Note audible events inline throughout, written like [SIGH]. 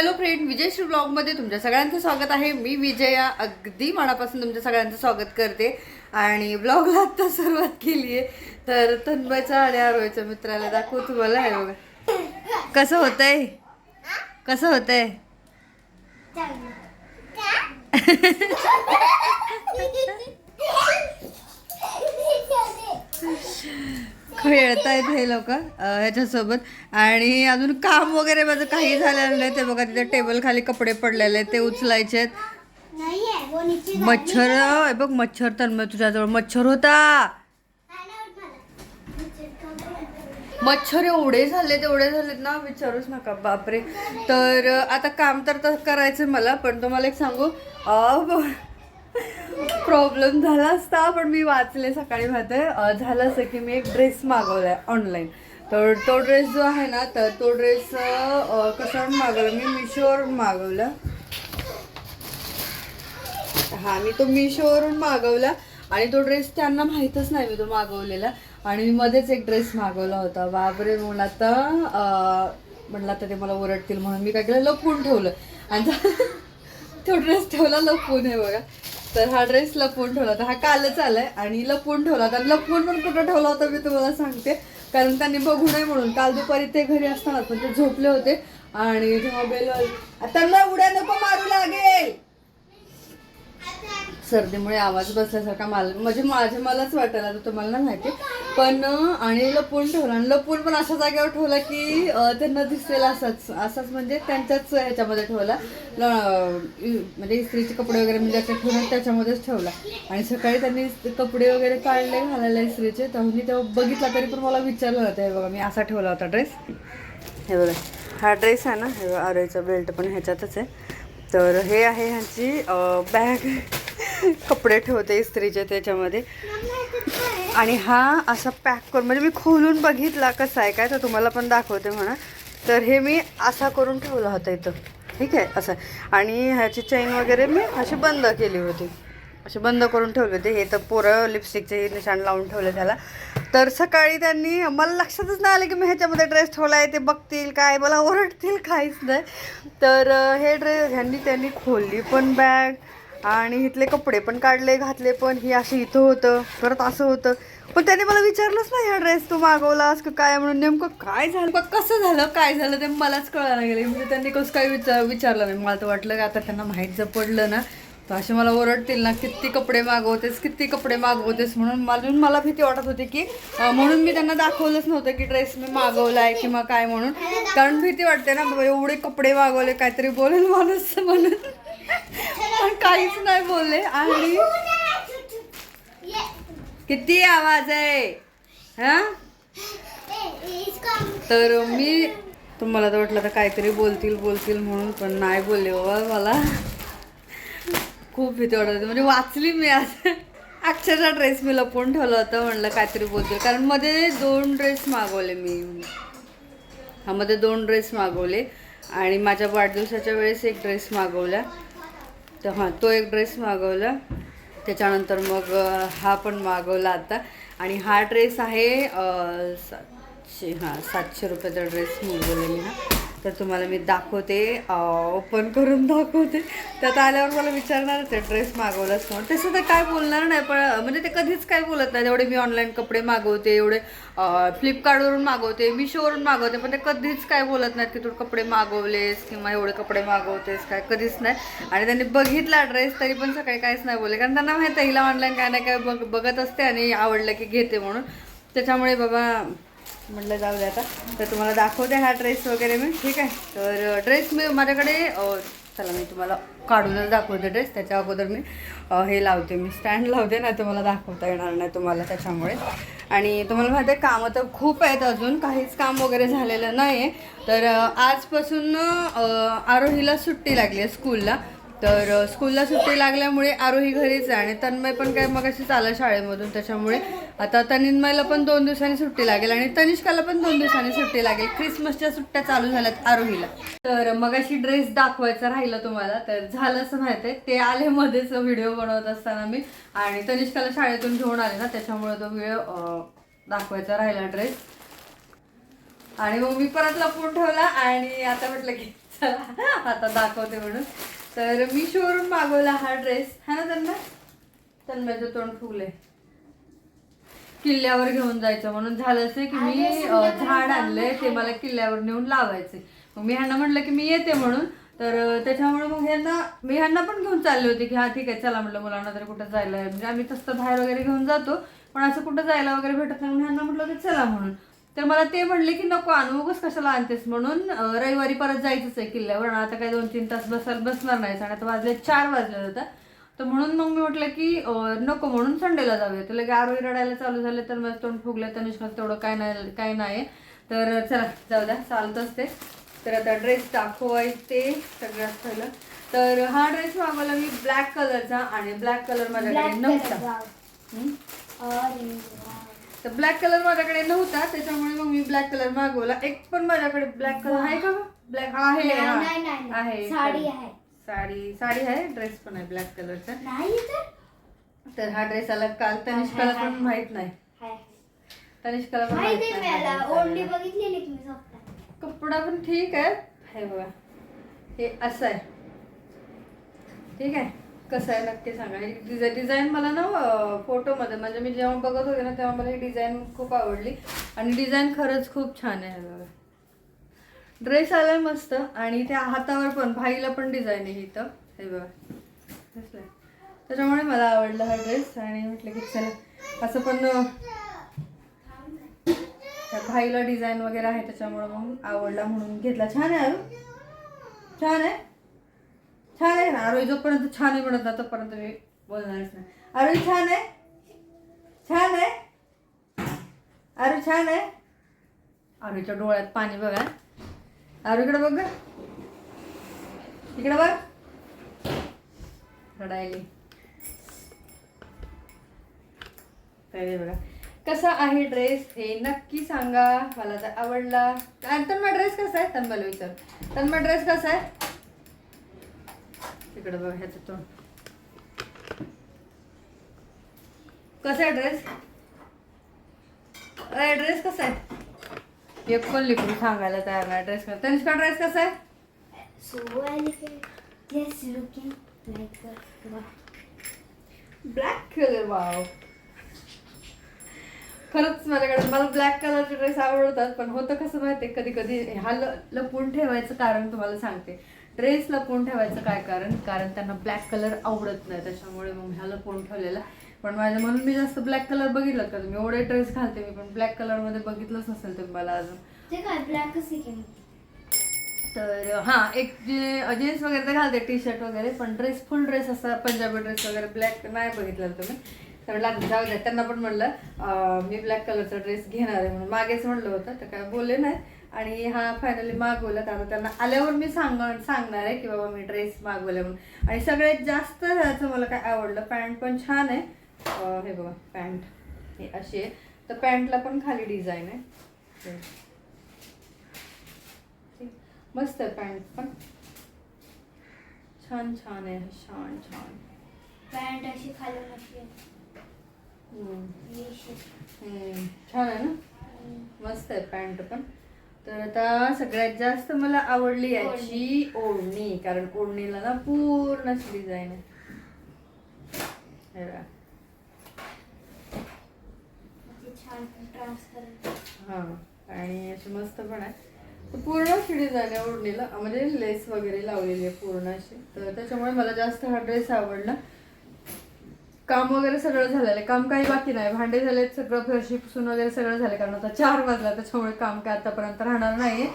Hello friend विजयश्री ब्लॉगमध्ये तुमच्या सगळ्यांचं स्वागत आहे. मी विजया अगदी मनापासून तुमच्या सगळ्यांचं स्वागत करते. आणि ब्लॉगला आत्ता सुरुवात केली आहे तर तन्मयचा आणि आरोहीच्या मित्राला दाखवू तुम्हाला. आहे बघा. कसं होतंय? कसं होतंय? [LAUGHS] खेळतायत हे लोक ह्याच्यासोबत. आणि अजून काम वगैरे माझं काही झालेलं नाही. ते बघा तिथे टेबल खाली कपडे पडलेले आहेत ते उचलायचे आहेत. मच्छर बघ मच्छर तन्मय तुझ्याजवळ. मच्छर होता. मच्छर एवढे झाले एवढे झालेत ना विचारूच नका बापरे. तर आता काम तर तर करायचं मला पण तुम्हाला एक सांगू. प्रॉब्लेम झाला असता पण मी वाचले सकाळी माहिती झालं असं की मी एक ड्रेस मागवलाय ऑनलाईन तर तो ड्रेस जो आहे ना तर तो ड्रेस कशावर मागवला? मी मिशोवरून मागवला. हा मी तो मिशोवरून मागवला. आणि तो ड्रेस त्यांना माहीतच नाही मी तो मागवलेला. आणि मी मध्येच एक ड्रेस मागवला होता. बापरे म्हणून आता म्हटलं म्हणलं आता ते मला ओरडतील म्हणून मी काय केलं? लपवून ठेवलं. आणि तो [LAUGHS] ड्रेस ठेवला लपवून आहे बघा. तर हा ड्रेस लपवून ठेवला होता. हा कालच आलाय आणि लपवून ठेवला होता. लपवून पण कुठं ठेवला होता मी तुम्हाला सांगते. कारण त्यांनी बघू नये म्हणून. काल दुपारी ते घरी असताना पण ते झोपले होते. आणि जेव्हा बेल त्यांना उड्या नको मारू लागेल! सर्दीमुळे आवाज बसल्यासारखा मला म्हणजे माझे मलाच वाटायला आता तुम्हाला नाही माहिती. पण आणि लपून ठेवला आणि लपून पण अशा जागेवर ठेवला की त्यांना दिसेल असाच असाच म्हणजे त्यांच्याच ह्याच्यामध्ये ठेवला. ल- म्हणजे इस्त्रीचे कपडे वगैरे म्हणजे त्याच्यात ठेवून त्याच्यामध्येच ठेवला. आणि सकाळी त्यांनी कपडे वगैरे काढले घालायला इस्त्रीचे. तर मी तेव्हा बघितला तरी पण मला विचारलं होतं हे बघा मी असा ठेवला होता ड्रेस. हे बघा हा ड्रेस आहे ना हे आरोचा बेल्ट पण ह्याच्यातच आहे. तर हे आहे ह्यांची बॅग. कपडे ठेवते इस्त्रीचे त्याच्यामध्ये. आणि हा असा पॅक करून म्हणजे मी खोलून बघितला कसा आहे काय तर तुम्हाला पण दाखवते म्हणा. तर हे मी असा करून ठेवला होता इथं. ठीक आहे असं. आणि ह्याची चैन वगैरे मी अशी बंद केली होती. असे बंद करून ठेवले होते. हे तर पोरं लिपस्टिकचे निशाण लावून ठेवले त्याला. तर सकाळी त्यांनी मला लक्षातच नाही आलं की मी ह्याच्यामध्ये ड्रेस ठेवला आहे ते बघतील काय मला ओरडतील काहीच नाही. तर हे ड्रेस ह्यांनी त्यांनी खोलली पण बॅग आणि इथले कपडे पण काढले घातले पण. ही अशी इथं होतं परत असं होतं. पण त्यांनी मला विचारलंच नाही हा ड्रेस तू मागवलास का काय म्हणून? नेमकं काय झालं? का कसं झालं काय झालं ते मलाच कळायला गेले म्हणजे त्यांनी कसं काय विचार विचारलं नाही. मला तर वाटलं की आता त्यांना माहीत जर पडलं ना तर असे मला ओरडतील ना किती कपडे मागवतेस किती कपडे मागवतेस म्हणून. म्हणून मला भीती वाटत होती की म्हणून मी त्यांना दाखवलंच नव्हतं की ड्रेस मी मागवला आहे किंवा काय म्हणून. कारण भीती वाटते ना बाबा एवढे कपडे मागवले काहीतरी बोलेल माणूस म्हणून. पण काहीच नाही बोलले. आणि किती आवाज आहे? हा? तर मी तुम्हाला तर वाटलं तर काहीतरी बोलतील बोलतील म्हणून पण नाही बोलले बाबा मला. खूप भीती वाटत होती. म्हणजे वाचली मी आज. अक्षरशः ड्रेस मी लपवून ठेवलं होतं म्हणलं काहीतरी बोलतील. कारण मध्ये दोन ड्रेस मागवले मी. हा मध्ये दोन ड्रेस मागवले. आणि माझ्या वाढदिवसाच्या वेळेस एक ड्रेस मागवला. तर हां तो एक ड्रेस मागवला. त्याच्यानंतर मग हा पण मागवला आता. आणि हा ड्रेस आहे सातशे हां सातशे रुपयाचा ड्रेस मागवला मी हा तर तुम्हाला मी दाखवते ओपन करून दाखवते. त्यात आल्यावर मला विचारणारच आहे ड्रेस मागवलाच म्हणून. तसं तर काय बोलणार नाही पण म्हणजे ते कधीच काय बोलत नाही एवढे मी ऑनलाईन कपडे मागवते एवढे फ्लिपकार्टवरून मागवते मिशोवरून मागवते पण ते कधीच काय बोलत नाहीत की तू कपडे मागवलेस किंवा एवढे कपडे मागवतेस काय कधीच नाही. आणि त्यांनी बघितला ड्रेस तरी पण सकाळी काहीच नाही बोलले. कारण त्यांना माहिती आहे हिला ऑनलाईन काय नाही काय बघ बघत असते आणि आवडलं की घेते म्हणून. त्याच्यामुळे बाबा म्हटलं जाऊ दे आता. तर तुम्हाला दाखवते हा ड्रेस वगैरे मी. ठीक आहे? तर ड्रेस मी माझ्याकडे चला मी तुम्हाला काढूनच दाखवते ड्रेस त्याच्या अगोदर मी हे लावते. मी स्टँड लावते नाही तुम्हाला दाखवता येणार नाही तुम्हाला त्याच्यामुळे. आणि तुम्हाला माहिती आहे कामं तर खूप आहेत अजून. काहीच काम वगैरे झालेलं नाही आहे तर आजपासून आरोहीला सुट्टी लागली आहे स्कूलला तर स्कूलला सुट्टी लागल्यामुळे आरोही घरीच आहे आणि तन्मय पण काय मग अशीच आला शाळेमधून त्याच्यामुळे आता तनिन्मयला पण दोन दिवसांनी सुट्टी लागेल आणि तनिष्काला पण दोन दिवसांनी सुट्टी लागेल. क्रिसमसच्या सुट्ट्या चालू झाल्यात आरोहीला. तर मग अशी ड्रेस दाखवायचा राहिला तुम्हाला तर झालं असं माहिती आहे. ते आले मध्येच व्हिडिओ बनवत असताना मी आणि तनिष्काला शाळेतून घेऊन आले ना त्याच्यामुळे तो व्हिडिओ दाखवायचा राहिला ड्रेस आणि मग मी परत लपवून ठेवला आणि आता म्हटलं की चला आता दाखवते म्हणून. तर मी शोरूम मागवला हा ड्रेस हा ना त्यांना तन्मयचं तोंड फुगले किल्ल्यावर घेऊन जायचं म्हणून झालं असं की मी झाड आणलंय ते मला किल्ल्यावर नेऊन लावायचे. मग मी ह्यांना म्हटलं की मी येते म्हणून. तर त्याच्यामुळे मग ह्यांना मी ह्यांना पण घेऊन चालले होते की हा ठीक आहे चला म्हटलं मुलांना तरी कुठं जायला. म्हणजे आम्ही तसं बाहेर वगैरे घेऊन जातो. पण असं कुठं जायला वगैरे भेटत नाही म्हणून ह्यांना म्हटलं की चला म्हणून. तर मला ते म्हणले की नको आणू उगाच कशाला आणतेस म्हणून रविवारी परत जायचंच आहे किल्ल्यावर आणि आता काय दोन तीन तास बसायला बसणार नाही आणि आता वाजले चार वाजले होता. तर म्हणून मग मी म्हटलं की नको म्हणून संडेला जाऊया. तुला की आरोही रडायला चालू झाले तर मग तोंड फुगलं तनिष्का तेवढं काय नाही काय नाही तर चला जाऊ द्या चालतंच ते. तर आता ड्रेस दाखवायचे सगळ्यात पहिलं तर हा ड्रेस मागवला मी ब्लॅक कलरचा आणि ब्लॅक कलर माझ्याकडे नव्हता? तर ब्लॅक कलर माझ्याकडे नव्हता त्याच्यामुळे मग मी ब्लॅक कलर मागवला. एक पण माझ्याकडे ब्लॅक कलर आहे का ब्लॅक आहे नाही, हा. नाही, नाही. आहे साडी आहे. साडी साडी आहे ड्रेस पण आहे ब्लॅक कलरचा नाही तर? तर हा ड्रेस आला काल. तनिष्काला पण. माहीत नाही. हाय. तनिष्काला पण माहिती नाही मला. हा dress. बघितलेली कपडा पण ठीक आहे. हे बघा. हे असं आहे. ठीक आहे? कसं आहे नक्की सांगा. ही डिझाईन मला ना फोटोमध्ये म्हणजे मी जेव्हा बघत होते ना तेव्हा मला ही डिझाईन खूप आवडली. आणि डिझाईन खरंच खूप छान आहे. बघा ड्रेस आलाय मस्त आणि त्या हातावर पण भाईला पण डिझाईन आहे इथं. हे बघा. त्याच्यामुळे मला आवडला हा ड्रेस आणि म्हटलं की चला. असं पण भाईला डिझाईन वगैरे आहे त्याच्यामुळे मग आवडला म्हणून घेतला. छान आहे अरू छान आहे. छान आहे ना. आरोही जोपर्यंत छान आहे म्हणत ना तोपर्यंत मी बोलणारच नाही. आरोही छान आहे? छान आहे? आरू छान आहे? आरूच्या डोळ्यात पाणी बघा. आरू इकडे बघ इकडे बघ. रडायली. तर बघा. कसा आहे ड्रेस? हे नक्की सांगा. मला तर आवडला. आणि तन्मा ड्रेस कसा आहे? तन्मयला विचार. तन्मा ड्रेस कसा आहे? तिकडे बघ ह्याचं तोंड कसा आहे ड्रेस ड्रेस कसा आहे? एक पण लिखून सांगायला तयार नाही ड्रेस कसा तनिष्का ड्रेस कसा आहे? ब्लॅक कलर वाव खरंच माझ्याकडे मला ब्लॅक कलरचे ड्रेस आवडतात पण होतं कसं माहितीये कधी कधी हा लपून ठेवायचं कारण तुम्हाला सांगते. ड्रेस लपवून ठेवायचं काय कारण? कारण त्यांना ब्लॅक कलर आवडत नाही त्याच्यामुळे मग ह्या लपवून ठेवलेला. पण माझ्या म्हणून मी जास्त ब्लॅक कलर बघितलं का? तुम्ही एवढे ड्रेस घालते मी पण ब्लॅक कलरमध्ये बघितलंच नसेल तुम्ही मला अजून. ते काय ब्लॅकच तर हा एक जे जीन्स वगैरे तर घालते टी शर्ट वगैरे पण ड्रेस फुल ड्रेस असा पंजाबी ड्रेस वगैरे ब्लॅक नाही बघितलं तुम्ही. तर लागलं जाऊ द्या त्यांना पण म्हणलं मी ब्लॅक कलरचा ड्रेस घेणार आहे म्हणून. मागेच म्हणलं होतं तर काय बोलले नाही आणि हा फायनली मागवला. तर आता त्यांना आल्यावर मी सांग सांगणार आहे की बाबा मी ड्रेस मागवला म्हणून. आणि सगळ्यात जास्त ह्याचं मला काय आवडलं पॅन्ट पण छान आहे. हे बघा पॅन्ट हे अशी आहे. तर पॅन्टला पण खाली डिझाईन आहे. मस्त आहे पॅन्ट पण. छान छान आहे. छान छान. पॅन्ट अशी. हम्म. छान आहे ना? मस्त आहे पॅन्ट पण. तर आता सगळ्यात जास्त मला आवडली याची ओढणी कारण ओढणीला ना पूर्ण अशी डिझाईन आहे. हे हा आणि अशी मस्त पण आहे. पूर्ण अशी डिझाईन आहे ओढणीला. म्हणजे लेस वगैरे लावलेली आहे पूर्ण अशी. तर त्याच्यामुळे मला जास्त हा ड्रेस आवडला. काम वगैरे सगळं झालेलं आहे. काम काही बाकी नाही. भांडे झाले सगळं फरशी पुसून वगैरे सगळं झालं. कारण आता चार वाजला त्याच्यामुळे काम काय आतापर्यंत राहणार नाही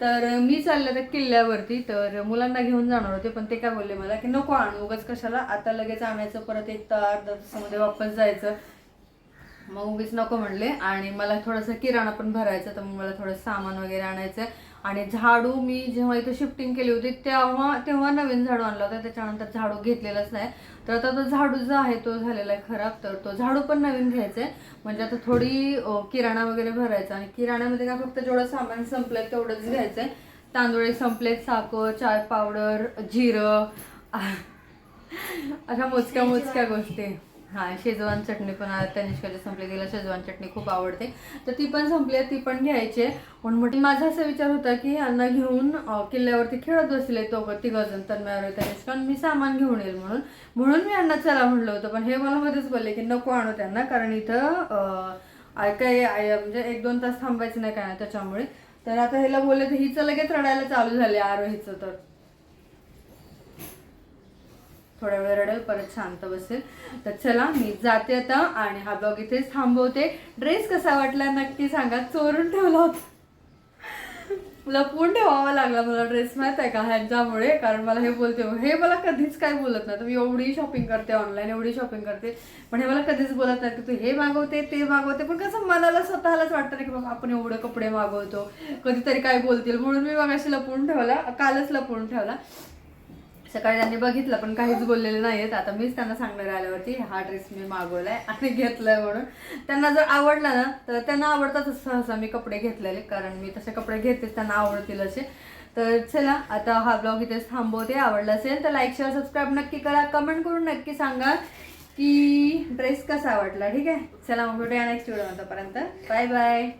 तर मी चालले त्या किल्ल्यावरती. तर मुलांना घेऊन जाणार होते पण ते काय बोलले मला की नको आणू उगाच कशाला? आता लगेच आणायचं परत एक तर अर्धा तासामध्ये वापस जायचं. मग उगीच नको म्हणले. आणि मला थोडंसं किराणा पण भरायचा तर मग मला थोडं सामान वगैरे आणायचं. आणि झाडू मी जेव्हा इथं शिफ्टिंग केली होती तेव्हा तेव्हा नवीन झाडू आणला होता. त्याच्यानंतर झाडू घेतलेलाच नाही. तर आता तो झाडू जो आहे तो झालेला आहे खराब. तर तो झाडू पण नवीन घ्यायचा आहे. म्हणजे आता थोडी किराणा वगैरे भरायचा. आणि किराण्यामध्ये काय फक्त जेवढं सामान संपलंय तेवढंच घ्यायचं आहे. तांदूळ संपलेत साखर चाय पावडर जिरं. अशा मोजक्या मोजक्या गोष्टी. हा शेजवान चटणी पण आहे तनिष्काची संपली तिला शेजवान चटणी खूप आवडते. तर ती पण संपली आहे ती पण घ्यायची आहे. म्हणून म्हटलं माझा असा विचार होता की यांना घेऊन किल्ल्यावरती खेळत बसले तो तिघजण तन्मयावर तनिष्का मी सामान घेऊन येईल म्हणून. म्हणून मी यांना चला म्हणलं होतं पण हे मला मध्येच बोलले की नको आणू त्यांना कारण इथं काही काय म्हणजे एक दोन तास थांबायचं नाही काय त्याच्यामुळे. तर आता ह्याला बोलले तर हिचं लगेच रडायला चालू झाले आरोहीचं तर. थोडा वेळ रडेल परत शांत बसेल. तर चला मी जाते आता आणि हा ब्लॉग इथेच थांबवते. ड्रेस कसा वाटला नक्की सांगा. चोरून ठेवला होता. लपवून ठेवावा लागला मला ड्रेस माहीत आहे का? ह्यांच्यामुळे. कारण मला हे बोलते हे मला कधीच काय बोलत नाही. तर मी एवढी शॉपिंग करते ऑनलाईन एवढी शॉपिंग करते. पण हे मला कधीच बोलत नाही. की तू हे मागवते ते मागवते. पण कसं मनाला स्वतःलाच वाटतं की बाबा आपण एवढे कपडे मागवतो. कधीतरी काय बोलतील. म्हणून मी मगाशी लपवून ठेवला. कालच लपवून ठेवला. सकाळी त्यांनी बघितलं पण काहीच बोललेले नाहीयेत. आता मीच त्यांना सांगणार आल्यावरती हा ड्रेस मी मागवलाय आणि घेतलाय म्हणून. त्यांना जर आवडला ना तर त्यांना आवडतातच सहसा मी कपडे घेतलेले कारण मी तसे कपडे घेतेच त्यांना आवडतील असे. तर चला आता हा ब्लॉग इथेच थांबवते. आवडला असेल तर लाईक शेअर सबस्क्राईब नक्की करा. कमेंट करून नक्की सांगा की ड्रेस कसा वाटला ठीक आहे? चला मग भेटूया नेक्स्ट व्हिडिओ आतापर्यंत बाय बाय